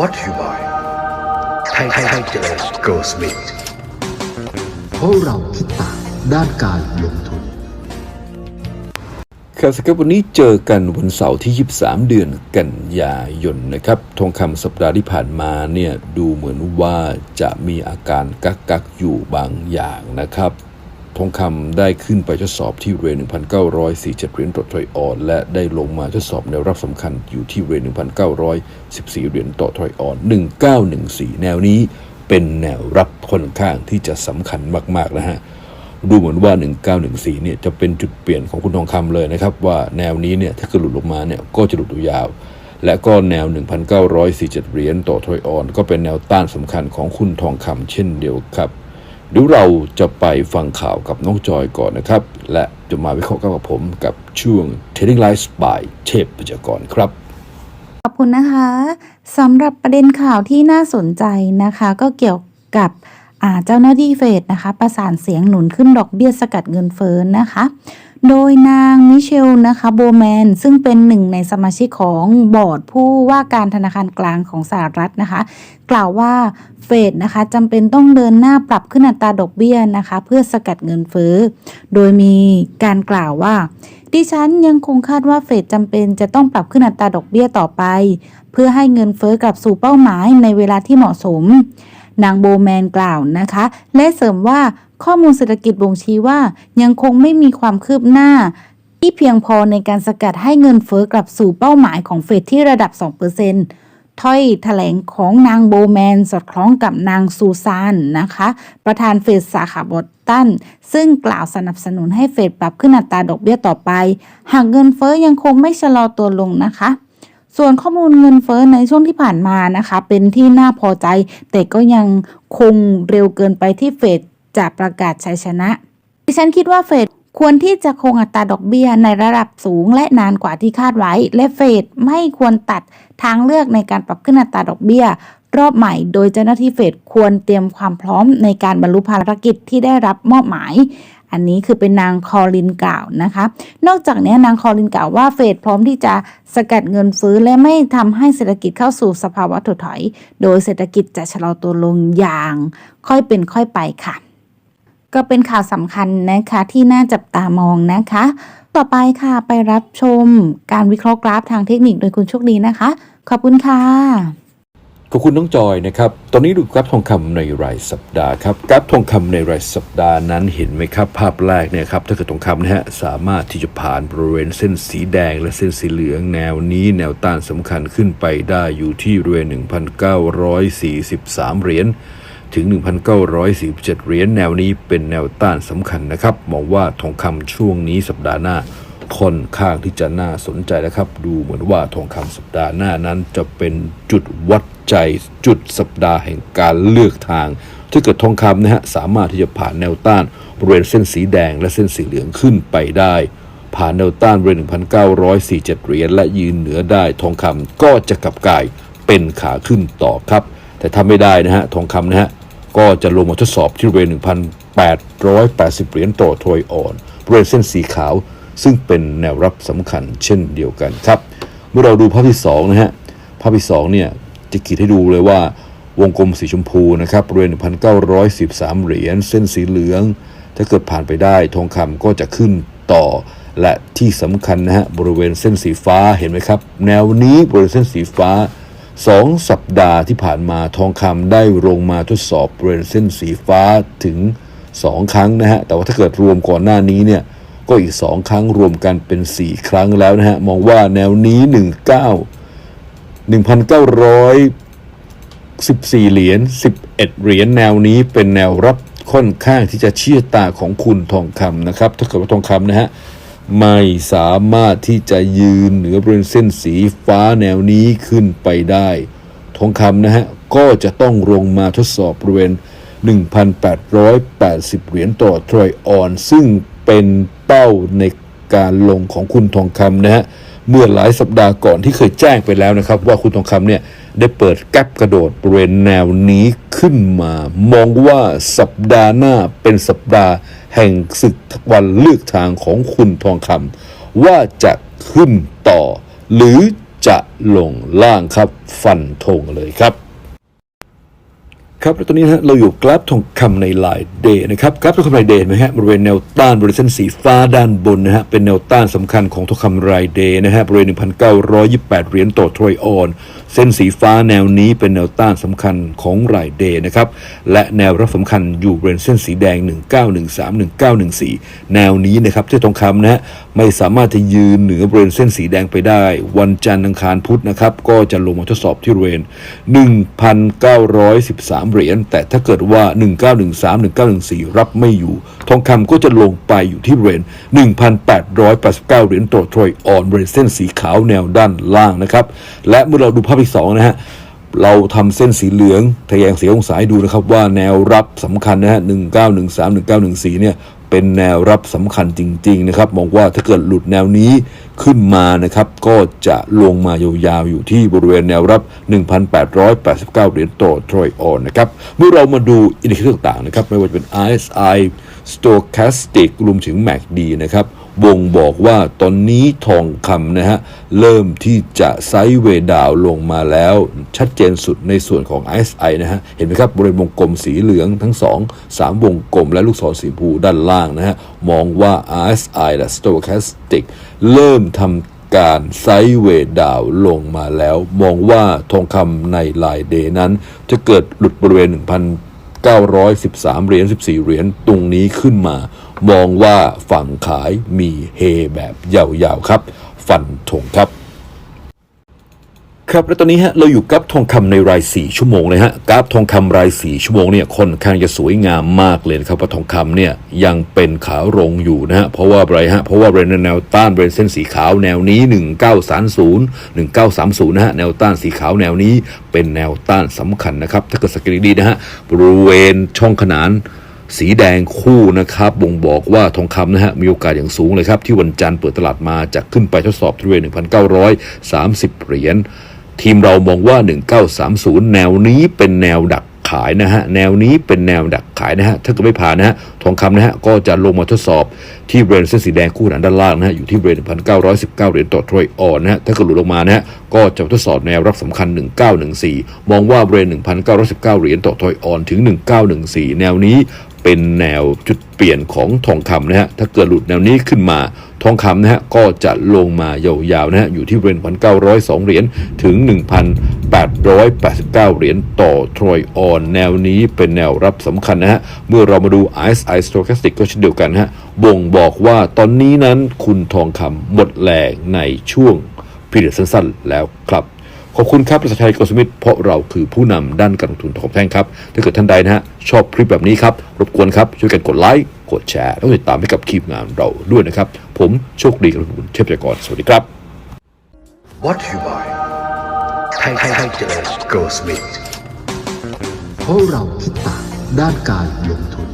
What you buy ไทยไทยไทยเจริญ Go Smith เพราะเราคิดต่างด้านการลงทุนครับสครับวันนี้เจอกันวันเสาร์ที่ 23 เดือนกันยายนนะครับ ทองคำสัปดาห์ที่ผ่านมาเนี่ยดูเหมือนว่าจะมีอาการกักกักๆอยู่บางอย่างนะครับ ทองคำได้ขึ้นไปทดสอบที่เรน1,947เหรียญต่อทรอยออน และได้ลงมาทดสอบแนวรับสำคัญอยู่ที่เรน1,914เหรียญต่อทรอยออน 1914 แนวนี้เป็นแนวรับค่อนข้างที่จะสำคัญมากๆนะฮะดูเหมือนว่า 1914 เนี่ยจะเป็นจุดเปลี่ยนของคุณทองคำเลยนะครับ ว่าแนวนี้เนี่ยถ้าเกิดหลุดลงมาเนี่ยก็จะหลุดยาว และก็แนว 1,947 เหรียญต่อทรอยออน ก็เป็นแนวต้านสำคัญของคุณทองคำเช่นเดียวครับ เดี๋ยวเราจะไปฟังข่าวกับน้องจอยก่อนนะครับ และจะมาวิเคราะห์กับผมกับช่วง Trading Life by เทพประจากรครับ ขอบคุณนะคะสำหรับประเด็นข่าวที่น่าสนใจนะคะ ก็เกี่ยวกับเจ้าหน้าที่เฟดนะคะ ประสานเสียงหนุนขึ้นดอกเบี้ยสกัดเงินเฟ้อนะคะ โดยนางมิเชลนะคะโบแมนซึ่งเป็นหนึ่งในสมาชิกของบอร์ดผู้ว่าการธนาคารกลางของสหรัฐนะคะ กล่าวว่าเฟดนะคะจำเป็นต้องเดินหน้าปรับขึ้นอัตราดอกเบี้ยนะคะ เพื่อสกัดเงินเฟ้อ โดยมีการกล่าวว่า ดิฉันยังคงคาดว่าเฟดจำเป็นจะต้องปรับขึ้นอัตราดอกเบี้ยต่อไป เพื่อให้เงินเฟ้อกลับสู่เป้าหมายในเวลาที่เหมาะสม นางโบแมนกล่าวนะคะ และเสริมว่าข้อมูลเศรษฐกิจบ่งชี้ว่ายังคงไม่มีความคืบหน้า ที่เพียงพอในการสกัดให้เงินเฟ้อกลับสู่เป้าหมายของเฟดที่ระดับ 2%ถ้อยแถลงของนางโบแมน สอดคล้องกับนางซูซานนะคะ ประธานเฟดสาขาบอสตัน ซึ่งกล่าวสนับสนุนให้เฟดปรับขึ้นอัตราดอกเบี้ยต่อไป หากเงินเฟ้อยังคงไม่ชะลอตัวลงนะคะ ส่วนข้อมูลเงินเฟ้อในช่วงที่ผ่านมานะคะ เป็นที่น่าพอใจ แต่ก็ยังคงเร็วเกินไปที่เฟดจะประกาศชัยชนะ ดิฉันคิดว่าเฟดควรที่จะคงอัตราดอกเบี้ยในระดับสูงและนานกว่าที่คาดไว้ และเฟดไม่ควรตัดทางเลือกในการปรับขึ้นอัตราดอกเบี้ย รอบใหม่ โดยเจ้าหน้าที่เฟดควรเตรียมความพร้อมในการบรรลุภารกิจที่ได้รับมอบหมาย อันนี้คือเป็นนางคอลินกล่าวนะคะ นอกจากนี้นางคอลินกล่าวว่าเฟดพร้อมที่จะสกัดเงินฟื้นและไม่ทำให้เศรษฐกิจเข้าสู่สภาวะถดถอย โดยเศรษฐกิจจะชะลอตัวลงอย่าง ค่อยเป็นค่อยไปค่ะ ก็เป็นข่าวสำคัญนะคะที่น่าจับตามองนะคะ ต่อไปค่ะไปรับชมการวิเคราะห์กราฟทางเทคนิคโดยคุณโชคดีนะคะ ขอบคุณค่ะ ขอบคุณน้องจอยนะครับ ตอนนี้ดูกราฟทองคำในรายสัปดาห์ครับ กราฟทองคำในรายสัปดาห์นั้นเห็นไหมครับ ภาพแรกเนี่ยครับ ถ้าเกิดทองคำนะฮะ สามารถที่จะผ่านบริเวณเส้นสีแดงและเส้นสีเหลืองแนวนี้แนวต้านสำคัญขึ้นไปได้อยู่ที่บริเวณ1,943 เหรียญถึง 1,947 เหรียญแนวนี้เป็นแนวต้านสำคัญนะครับ มองว่าทองคำช่วงนี้สัปดาห์หน้า ค่อนข้างที่จะน่าสนใจนะครับ ดูเหมือนว่าทองคำสัปดาห์หน้านั้นจะเป็นจุดวัดใจจุดสัปดาห์แห่งการเลือกทาง ถ้าเกิดทองคำนะฮะสามารถที่จะผ่านแนวต้านบริเวณเส้นสีแดงและเส้นสีเหลืองขึ้นไปได้ ผ่านแนวต้านบริเวณ1,947เหรียญและยืนเหนือได้ทองคำก็จะกลับกลายเป็นขาขึ้นต่อครับ แต่ถ้าไม่ได้นะฮะทองคำนะฮะก็จะลงมาทดสอบที่บริเวณ1,880เหรียญต่อทอยอ่อนบริเวณเส้นสีขาว ซึ่งเป็นแนวรับสำคัญเช่นเดียวกันครับ เมื่อเราดูภาพที่2นะฮะภาพที่2เนี่ยจะขีดให้ดูเลยว่าวงกลมสีชมพูนะครับบริเวณ1,913 เหรียญเส้นสีเหลือง ถ้าเกิดผ่านไปได้ทองคำก็จะขึ้นต่อ และที่สำคัญนะฮะบริเวณเส้นสีฟ้าเห็นไหมครับ แนวนี้บริเวณเส้นสีฟ้าสองสัปดาห์ที่ผ่านมาทองคำได้ลงมาทดสอบบริเวณเส้นสีฟ้าถึง 2 ครั้งนะฮะแต่ว่าถ้าเกิดรวมก่อนหน้านี้เนี่ย ก็อีก 2 ครั้งรวมกันเป็น 4 ครั้งแล้วนะฮะ มองว่าแนวนี้ 19 1,914 เหรียญ11 เหรียญแนวนี้เป็นแนวรับค่อนข้างที่จะเชี่ยตาของคุณทองคำนะครับ ถ้าเกิดว่าทองคำนะฮะไม่สามารถที่จะยืนเหนือบริเวณเส้นสีฟ้าแนวนี้ขึ้นไปได้ ทองคำนะฮะ ก็จะต้องลงมาทดสอบบริเวณ 1,880 เหรียญต่อทรอยออน ซึ่ง เป็นเป้าในการลงของคุณทองคำนะฮะเมื่อหลายสัปดาห์ก่อนที่เคยแจ้งไปแล้วนะครับ ว่าคุณทองคำเนี่ยได้เปิดแกลบกระโดดบริเวณแนวนี้ขึ้นมา มองว่าสัปดาห์หน้าเป็นสัปดาห์แห่งศึกวันเลือกทางของคุณทองคำว่าจะขึ้นต่อ หรือจะลงล่างครับฟันธงเลยครับ ครับแล้วตอนนี้นะเราอยู่กราฟทองคำในลายเดย์นะครับกราฟทองคำรายเดย์นะฮะบริเวณแนวต้านบริเวณเส้นสีฟ้าด้านบนนะฮะเป็นแนวต้านสำคัญของทองคำรายเดย์นะฮะบริเวณ 1,928 เหรียญต่อทรอยออน เส้นสีฟ้าแนวนี้เป็นแนวต้านสำคัญของรายเดย์นะครับและแนวรับสำคัญอยู่บริเวณเส้นสีแดง 1913 1914 แนวนี้นะครับที่ทองคำนะฮะไม่สามารถจะยืนเหนือบริเวณเส้นสีแดงไปได้ วันจันทร์อังคารพุธนะครับก็จะลงมาทดสอบที่บริเวณ 1,913เหรียญ แต่ถ้าเกิดว่า 1913 1914 รับไม่อยู่ ทองคำก็จะลงไปอยู่ที่เหรียญ1,889 เหรียญต่อทรอยออนบริเวณเส้นสีขาวแนวด้านล่างนะครับ และเมื่อเราดูภาพที่สองนะฮะเราทำเส้นสีเหลืองทะแยงสีองศาให้ดูนะครับว่าแนวรับสำคัญนะฮะ1913 1914เนี่ย เป็นแนวรับสำคัญจริง ๆ นะครับ มองว่าถ้าเกิดหลุดแนวนี้ขึ้นมานะครับ ก็จะลงมายาวๆอยู่ที่บริเวณแนวรับ 1,889 เหรียญต่อทรอยออนนะครับ เมื่อเรามาดูอินดิเคเตอร์ต่างๆนะครับ ไม่ว่าจะเป็น RSI Stochastic รวมถึง MACD นะครับ บ่งบอกว่าตอนนี้ทองคำนะฮะ เริ่มที่จะไซด์เวดาวลงมาแล้ว ชัดเจนสุดในส่วนของ RSI นะฮะ เห็นไหมครับ บริเวณวงกลมสีเหลืองทั้งสองสามวงกลมและลูกศรสีชมพูด้านล่างนะฮะ มองว่า RSI และ Stochastic เริ่มทำการไซเวดาวลงมาแล้ว มองว่าทองคำในลายเดย์นั้น จะเกิดหลุดบริเวณ 1,913 เหรียญ 14 เหรียญตรงนี้ขึ้นมา มองว่าฝั่งขายมีเฮแบบยาวๆครับ ฟันธงครับครับแล้วตอนนี้ฮะเราอยู่กับทองคำในราย 4 ชั่วโมงเลยฮะกราฟทองคำราย 4 ชั่วโมงเนี่ยค่อนข้างจะสวยงามมากเลยครับว่าทองคำเนี่ยยังเป็นขาลงอยู่นะฮะเพราะว่าอะไรฮะเพราะว่าบริเวณแนวต้านบริเวณเส้นสีขาวแนวนี้ 1930 1930นะฮะแนวต้านสีขาวแนวนี้เป็นแนวต้านสำคัญนะครับถ้าเกิดสังเกตดีนะฮะบริเวณช่องขนาน สีแดงคู่นะครับบ่งบอกว่าทองคำนะฮะมีโอกาสอย่างสูงเลยครับ ที่วันจันทร์เปิดตลาดมาจะขึ้นไปทดสอบที่บริเวณ1,930 เหรียญทีมเรามองว่า 1930 แนวนี้เป็นแนวดักขายนะฮะแนวนี้เป็นแนวดักขายนะฮะถ้าเกิดไม่ผ่านนะฮะทองคำนะฮะก็จะลงมาทดสอบที่บริเวณเส้นสีแดงคู่ขนานด้านล่างนะฮะอยู่ที่บริเวณ1,919 เหรียญต่อทรอยออนนะฮะถ้าเกิดหลุดลงมานะฮะก็จะทดสอบแนวรับสำคัญ 1914 มองว่าบริเวณ1,919 เหรียญต่อทรอยออนถึง 1914 แนวนี้ เป็นแนวจุดเปลี่ยนของทองคำนะฮะถ้าเกิดหลุดแนวนี้ขึ้นมาทองคำนะฮะก็จะลงมายาวๆนะฮะอยู่ที่บริเวณ1,902 เหรียญถึง 1,889 เหรียญต่อทรอยออน แนวนี้เป็นแนวรับสำคัญนะฮะเมื่อเรามาดู RSI Stochastic ก็เช่นเดียวกันนะฮะบ่งบอกว่าตอนนี้นั้นคุณทองคำหมดแรงในช่วงพีเรียดสั้นๆแล้วครับ ขอบคุณครับบริษัทไทยกสมิธเพราะเราคือผู้นำด้านการลงทุนทองแท่งครับ ถ้าเกิดท่านใดนะฮะชอบคลิปแบบนี้ครับ รบกวนครับ ช่วยกันกดไลค์กดแชร์แล้วก็ติดตามให้กับคลิปงานเราด้วยนะครับ ผมโชคดีกับคุณเทพยากรสวัสดีครับ What you buy? Titans Go Smith. เพราะเราคิดต่างด้านการลงทุน